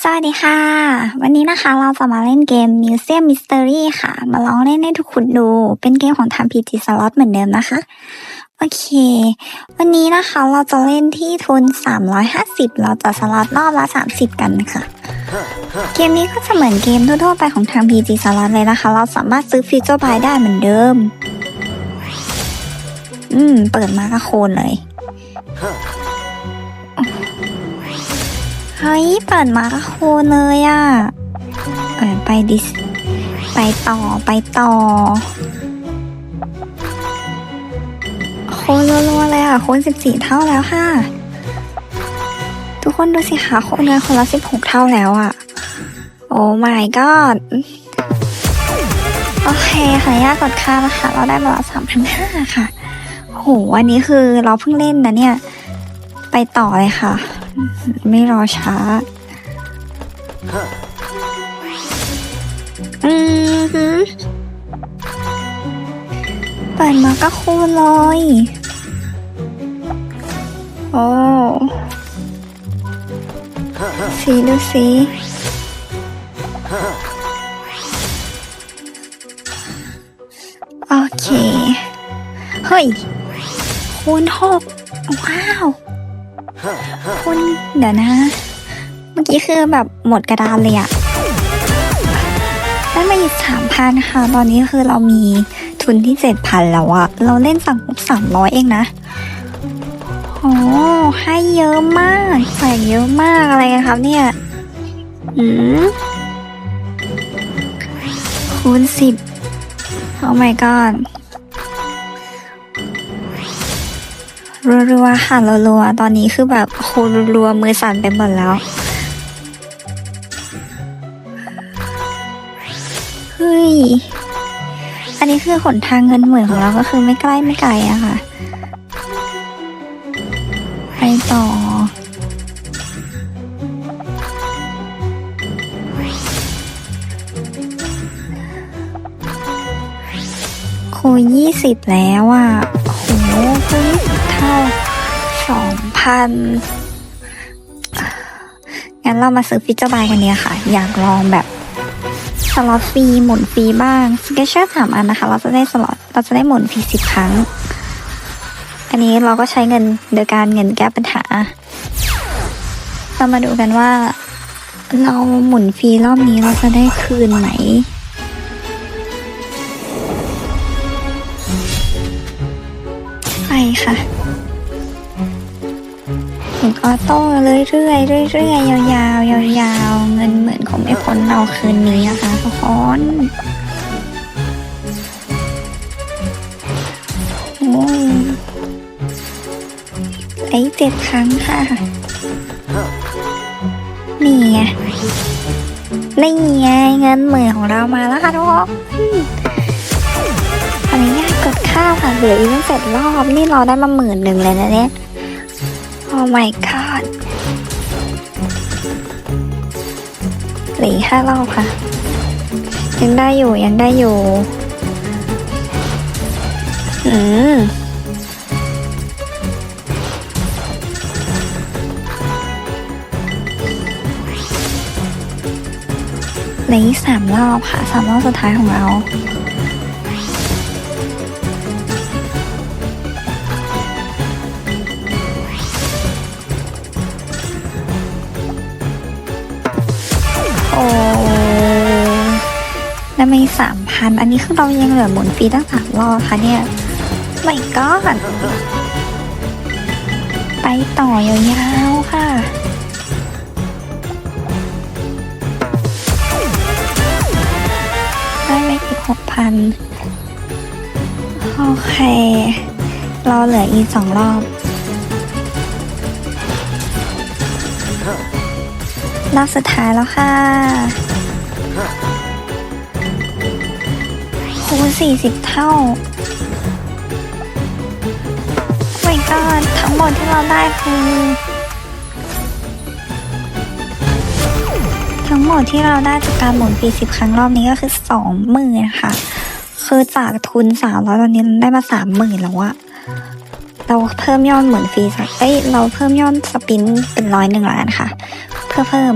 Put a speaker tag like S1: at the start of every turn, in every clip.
S1: สวัสดีค่ะ วันนี้นะคะเราจะมาเล่นเกม Museum Mystery ค่ะ มาลองเล่นให้ทุกคนดู เป็นเกมของทาง PG Slot เหมือนเดิมนะคะ โอเค วันนี้นะคะเราจะเล่นที่ทุน 350 เราจะสล็อตรอบละ 30 กันนะคะเกมนี้ก็จะเหมือนเกมทั่วๆไปของทาง PG Slot เลยนะคะ เราสามารถซื้อฟีเจอร์บายได้เหมือนเดิม อืม เปิดมาก็โคนเลย เฮ้ยเปิดมาโคเลยอะ่ะเออไปดิส ไปต่อไปต่อ โคนรัวๆเลยอะ โคนสิบสี่เท่าแล้วค่ะ ทุกคนดูสิคะโคนเงินคนละสิบหกเท่าแล้วอะ โอ้ my god โอเคค่ะยากกดค่านะคะ เราได้มาละสามพันห้าค่ะ โห อันนี้คือเราเพิ่งเล่นนะเนี่ย ไปต่อเลยค่ะ ไม่รอช้า อืมฮึเปิดมาก็คูณเลย โอ้สีดูสิโอเค เฮ้ยคูณหกว้าว คุณเดี๋ยวนะ เมื่อกี้คือแบบหมดกระดานเลยอะได้มาอีกสามพันค่ะ ตอนนี้คือเรามีทุนที่เจ็ดพันแล้วอะเราเล่นสั่งสามร้อยเองนะโอ้ให้เยอะมากใส่เยอะมากอะไรกันครับเนี่ยอืมคูณสิบโอ้ my god รัวๆค่ะรัวๆตอนนี้คือแบบโครัวๆมือสั่นไปหมดแล้วเฮ้ยอันนี้คือหนทางเงินหมื่นของเราก็คือไม่ใกล้ไม่ไกลอะค่ะไปต่อคูยี่สิบแล้วอะโอ้โหคูณยี่สิบเท่าสอง พันงั้นเรามาซื้อฟิชเจอร์บายกันเนี้ยค่ะ อยากลองแบบสล็อตฟรีหมุนฟรีบ้างสเกเชอร์สามอันนะคะ เราจะได้สล็อตเราจะได้หมุนฟรีสิบครั้ง อันนี้เราก็ใช้เงินโดยการเงินแก้ปัญหา เรามาดูกันว่า เราหมุนฟรีรอบนี้เราจะได้คืนไหมไปค่ะ หมุนออโต้เรื่อยๆเรื่อยๆยาวๆยาวๆเงินหมื่นคงไม่พ้นเราคืนนี้นะคะทุกคนโอ้ยไอ้เจ็ดครั้งค่ะ นี่ไงนี่ไงเงินหมื่นของเรามาแล้วค่ะทุกคนอันนี้ยากกดข้าวค่ะเหลืออีกตั้งเสร็จรอบ นี่เราได้มาหมื่นหนึ่งเลยนะเนี่ย โอ้ my god หลืออกห้ารอบค่ะ ยังได้อยู่ยังได้อยู่ อืมหลีสามรอบค่ะสามรอบสุดท้ายของเรา แล้วมีสามพัน อันนี้คือเรายังเหลือหมุนฟรีตั้งสามรอบค่ะเนี่ย ไม่ก็ไปต่อยาวๆค่ะได้ไปอีกหกพันโอเค เราเหลืออีกสองรอบ รอบสุดท้ายแล้วค่ะ คูณสี่สิบเท่าไม่ก็ทั้งหมดที่เราได้คือ ทั้งหมดที่เราได้จากการหมุนปีสิบครั้งรอบนี้ก็คือสองหมื่นค่ะคือจากทุนสามร้อยตอนนี้ได้มาสามหมื่นแล้วอะเราเพิ่มยอดหมุนฟรีสักเอ้ย เราเพิ่มยอดสปินเป็นร้อยหนึ่งล้านค่ะ เพื่อเพิ่ม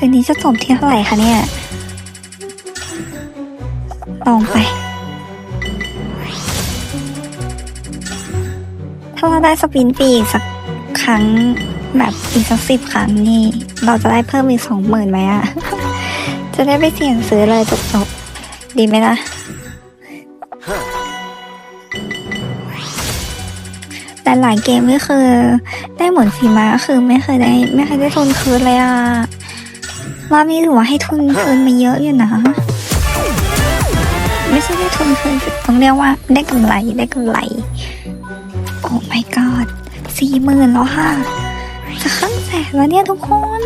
S1: คืนนี้จะจบที่เท่าไหร่คะเนี่ย ลองไป ถ้าเราได้สปินปีอีกสักครั้งแบบอีกสักสิบครั้งนี่ เราจะได้เพิ่มอีกสองหมื่นไหมอะจะได้ไปเสี่ยงซื้อเลยจบๆดีไหมล่ะแต่หลายเกมก็คือ ได้หมุนสีมาก็คือไม่เคยได้ ไม่เคยได้ทุนคืนเลยอะ รอบนี้ถือว่าให้ทุนคืนมาเยอะอยู่นะ ไม่ใช่ได้ทุนคืนสิต้องเรียกว่าได้กำไรได้กำไร โอ้ my god สี่หมื่นแล้วค่ะจะครึ่งแสนแล้วเนี่ยทุกคน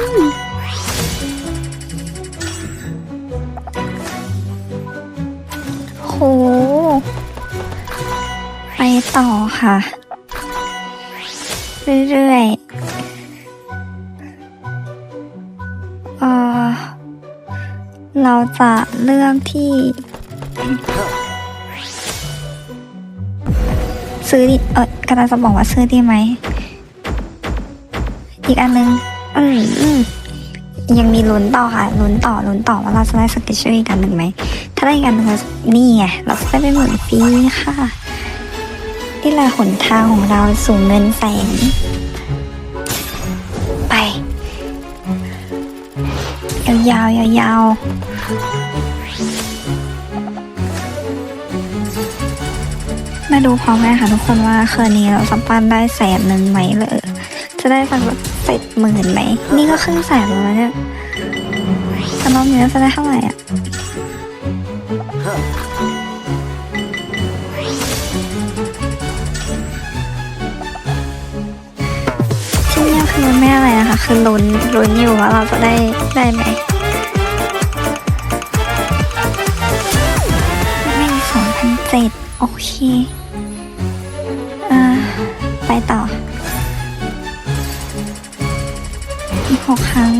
S1: โหไปต่อค่ะ เรื่อยๆ จะเลือกที่ ซื้อดิเออกำลังจะบอกว่าซื้อดีไหม อีกอันนึง อืมอืมยังมีลุ้นต่อค่ะลุ้นต่อลุ้นต่อว่าเราจะได้สเก็ตช่วยอีกอันหนึ่งไหม ถ้าได้อีกอันหนึ่งเรานี่ไงเราจะได้ไปหมื่นฟรีค่ะนี่แหละหนทางของเราสู่เงินแสนไป ยาวๆยาวๆ มาดูพร้อมกันค่ะทุกคนว่าคืนนี้เราจะปั้นได้แสนหนึ่งไหมเลย จะได้สักแบบเจ็ดหมื่นไหม นี่ก็ครึ่งแสนแล้วเนี่ยแต่รอบนี้จะได้เท่าไหร่อะที่เนี่ยคือไม่อะไรนะคะ คือลุ้นลุ้นอยู่ว่าเราจะได้ได้ไหม เคอ่าไปต่อ อีกหกครั้ง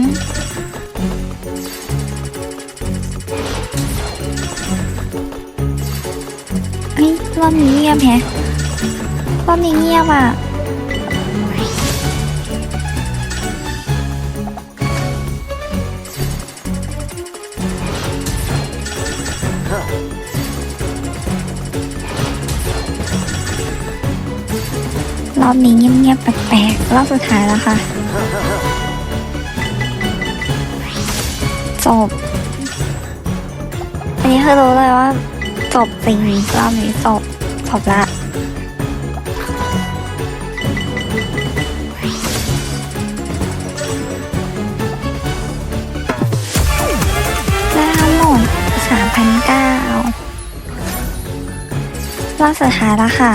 S1: เฮ้ยรอบนี้เงียบแฮะรอบนี้เงียบอะ รอบนี้เงียบๆแปลกๆรอบสุดท้ายแล้วค่ะ จบ อันนี้คือรู้เลยว่า จบจริงรอบนี้จบ จบละได้ทั้งหมดสามพันเก้ารอบสุดท้ายแล้วค่ะ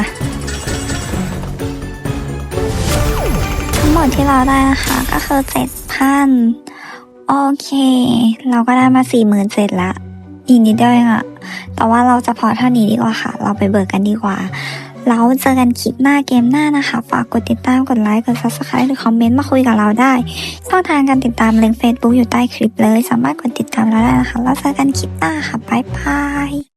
S1: หมดที่เราได้นะคะ ก็คือเจ็ดพันโอเค เราก็ได้มาสี่หมื่นเสร็จละอีกนิดเดียวเองอะแต่ว่าเราจะพอเท่านี้ดีกว่าค่ะ เราไปเบิกกันดีกว่าแล้วเจอกันคลิปหน้าเกมหน้านะคะ ฝากกดติดตามกดไลค์กด subscribe หรือคอมเมนต์มาคุยกับเราได้ ช่องทางการติดตามลิงก์ Facebook อยู่ใต้คลิปเลย สามารถกดติดตามเราได้นะคะ แล้วเจอกันคลิปหน้าค่ะบ๊ายบาย